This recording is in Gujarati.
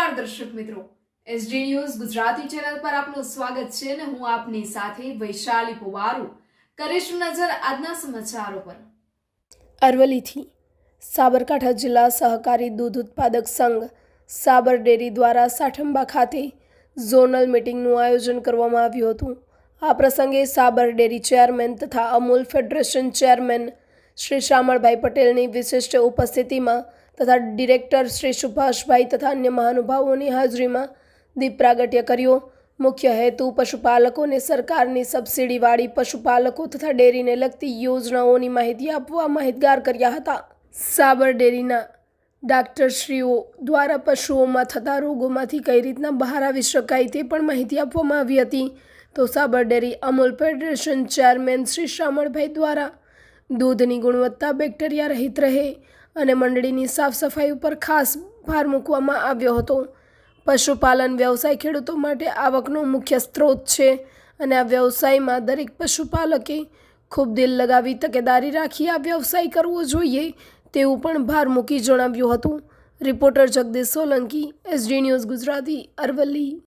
નમસ્કાર દર્શક મિત્રો. એસડી ન્યૂઝ ગુજરાતી ચેનલ પર આપનું સ્વાગત છે અને હું આપની સાથે વૈશાલી પુવારુ. કરીશું નજર આજના સમાચારો પર. અરવલ્લીથી સાબરકાંઠા જિલ્લા સહકારી દૂધ ઉત્પાદક સંઘ સાબર ડેરી દ્વારા સાઠંબા ખાતે ઝોનલ મિટિંગનું આયોજન કરવામાં આવ્યું હતું. આ પ્રસંગે સાબર ડેરી ચેરમેન તથા અમૂલ ફેડરેશન ચેરમેન શ્રી શામળભાઈ પટેલની વિશિષ્ટ ઉપસ્થિતિમાં તથા ડિરેક્ટર શ્રી સુભાષભાઈ તથા અન્ય મહાનુભાવોની હાજરીમાં દીપ પ્રાગટ્ય કર્યો. મુખ્ય હેતુ પશુપાલકોને સરકારની સબસિડીવાળી પશુપાલકો તથા ડેરીને લગતી યોજનાઓની માહિતી આપવા માહિતગાર કર્યા હતા. સાબર ડેરીના ડાક્ટરશ્રીઓ દ્વારા પશુઓમાં થતા રોગોમાંથી કઈ રીતના બહાર આવી શકાય તે પણ માહિતી આપવામાં આવી હતી. તો Sabar dairy Amul federation chairman Shri Shamalbhai દ્વારા દૂધની ગુણવત્તા બેક્ટેરિયા રહિત રહે અને મંડળીની સાફ સફાઈ ઉપર ખાસ ભાર મૂકવામાં આવ્યો હતો. પશુપાલન વ્યવસાય ખેડૂતો માટે આવકનો મુખ્ય સ્ત્રોત છે અને આ વ્યવસાયમાં દરેક પશુપાલકે ખૂબ દિલ લગાવી તકેદારી રાખી આ વ્યવસાય કરવો જોઈએ તેવું પણ ભાર મૂકી જણાવ્યું હતું. Reporter Jagdish Solanki, SD news Gujarati, Aravalli.